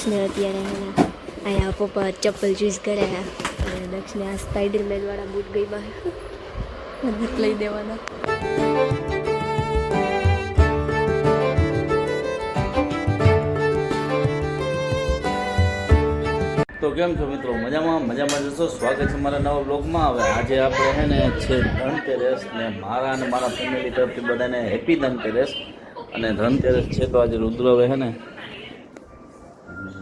દક્ષને અત્યારે અહીંયા પપ્પા ચપ્પલ ચૂઝ કર્યા અને દક્ષને આ સ્પાઈડરમેન વાળા બૂટ ગઈ બહાર બૂટ લઈ દેવાના. તો કેમ છો મિત્રો? મજામાં? મજામાં જશો સ્વાગત છે મારા નવા બ્લોગમાં હવે આજે આપણે છે ને છે ધનતેરસ ને મારા અને મારા ફેમિલી તરફથી બધાને હેપી ધનતેરસ અને ધનતેરસ છે તો આજે રુદ્રવે છે ને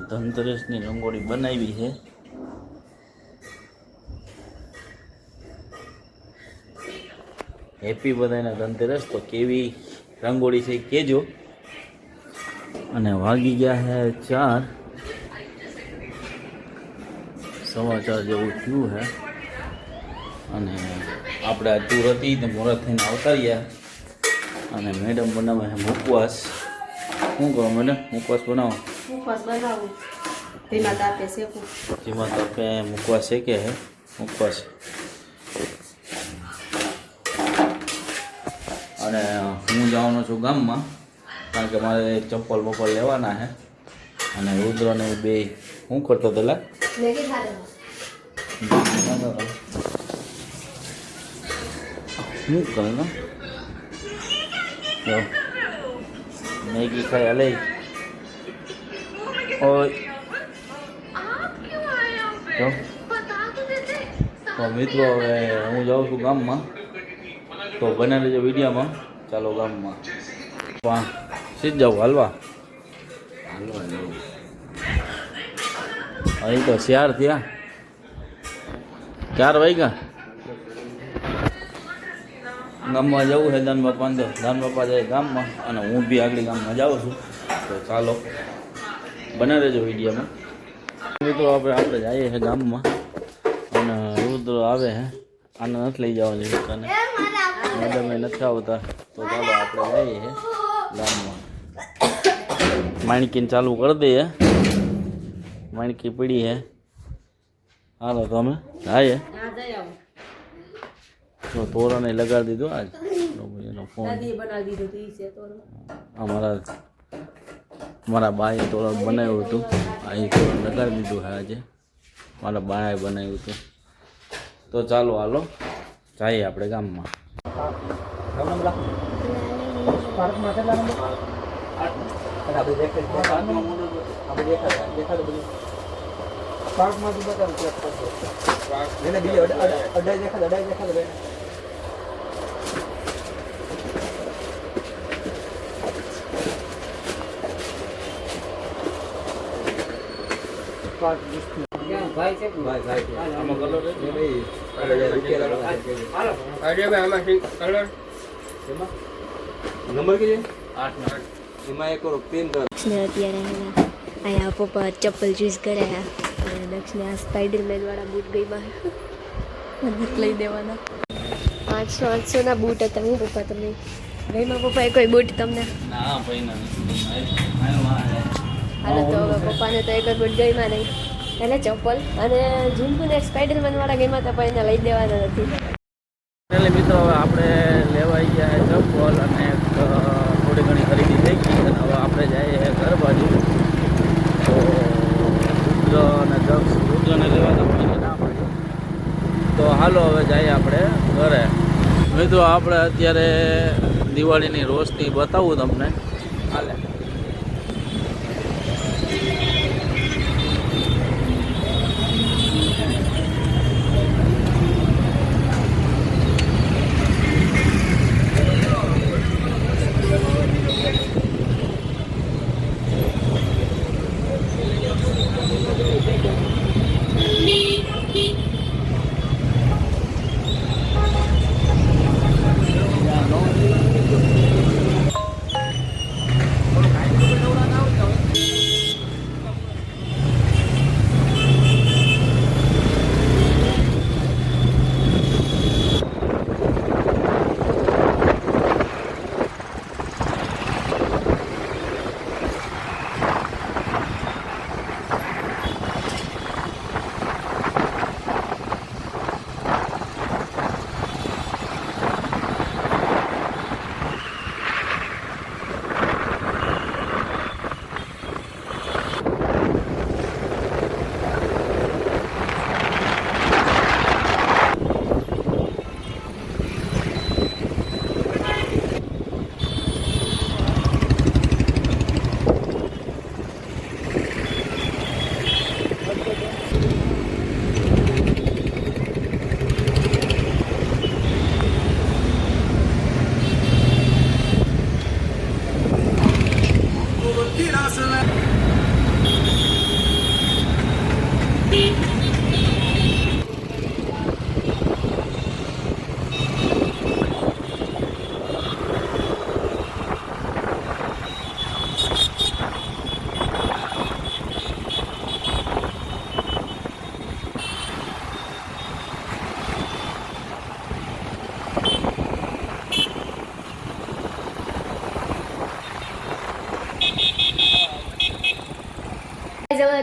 ધનતેરસની રંગોળી બનાવી છે. હેપી બધાના ધનતેરસ, તો કેવી રંગોળી છે કેજો. અને વાગી ગયા છે ચાર. સમાચાર જેવું થયું હે અને આપણે આ ટૂર હતી ને મોરત થઈને આવતા અને મેડમ બનાવે છે મુકવાસ શું કરો મેડમ મુકવાસ બનાવો. ઉપવાસ બનાવું. તેના તાપે શેકું જેમાં તો કે મુખવાસ શેકે છે મુખવાસ અને હું જવાનો છું ગામમાં કારણ કે મારે ચપ્પલ બપ્પલ લેવાના છે અને રુદ્રને બે શું કરતો પેલા શું કરે મેગી ખાઈ હલે ઓય જો તો મિત્રો હવે હું જાઉં છું ગામમાં તો બને લેજો વિડીયોમાં ચાલો ગામમાં પણ સીધ જાઉં હાલવા અહીં તો શિયાર થયા ચાર વાગ્યા ગામમાં જવું છે દાન બાપા તો દાન બાપા જાય ગામમાં અને હું બી આગળ ગામમાં જાઉં છું। તો ચાલો બને દેજો વિડીયોમાં. મિત્રો આપણે આપણે જઈએ છીએ ગામમાં. અને રુદ્ર આવે છે આને નથી લઈ જવાની તને મેડમે નથી આવતા. તો ચાલો આપણે જઈએ છીએ ગામમાં. માણકીને ચાલુ કરી દઈએ. માણકી પડી છે હાલો તો અમે જઈએ તો તોરણે લગાડી દીધો આજ. એનો ફોન. છે અમારા મારા બાએ તોરણ બનાવ્યું હતું. અહીં તોરણ દીધું છે આજે. મારા બાએ બનાવ્યું હતું. તો ચાલો હાલો, જઈએ આપણે ગામમાં. અત્યારે અહીંયા પપ્પા ચપ્પલ ચૂઝ કર્યા અને દક્ષને આ સ્પાઈડરમેન વાળા બૂટ ગઈ બહાર બૂટ લઈ દેવાના આઠસો આઠસોના બૂટ હતા હું પપ્પા તમને ગઈમાં પપ્પાએ કોઈ બૂટ તમને ના ભાઈ ના હાલો તો પપ્પાને તો એક જ બૂટ ગઈમાં નહીં. એટલે ચપ્પલ અને ઝુમકુને એક સ્પાઈડરમેન વાળા ગઈમાં હતા પણ એને લઈ દેવાના નથી. એટલે મિત્રો હવે આપણે લેવાઈ ગયા ચપ્પલ અને થોડી ઘણી ખરીદી થઈ ગઈ અને હવે આપણે જઈએ ઘર બાજુ. તો રુદ્ર અને દક્ષ રુદ્રને લેવાના પૈસા ના પડી તો હાલો હવે જઈએ આપણે ઘરે. મિત્રો આપણે અત્યારે દિવાળીની રોશની બતાવું તમને. હાલે.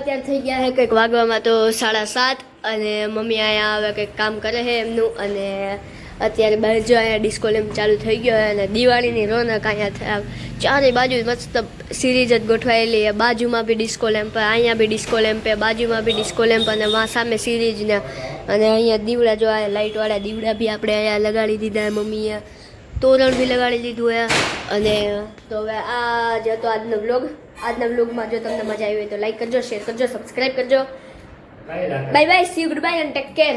અત્યારે થઈ ગયા છે કંઈક વાગવામાં તો સાડા સાત અને મમ્મી અહીંયા હવે કંઈક કામ કરે છે એમનું અને અત્યારે બહાર જો અહીંયા ડિસ્કો લેમ્પ ચાલુ થઈ ગયો હોય અને દિવાળીની રોનક અહીંયા ચારે બાજુ મસ્ત સિરીઝ જ ગોઠવાયેલી છે બાજુમાં બી ડિસ્કો લેમ્પ અહીંયા બી ડિસ્કો લેમ્પ બાજુમાં બી ડિસ્કો લેમ્પ અને વાં સામે સિરીઝ ને. અને અહીંયા દીવડા જો આ લાઇટવાળા દીવડા બી આપણે અહીંયા લગાડી દીધા મમ્મીએ તોરણ બી લગાડી દીધું હે. અને તો હવે આ જ હતો આજનો વ્લોગ આજના બ્લોગમાં જો તમને મજા આવી હોય તો લાઈક કરજો શેર કરજો સબસ્ક્રાઈબ કરજો. Bye bye see good bye and take care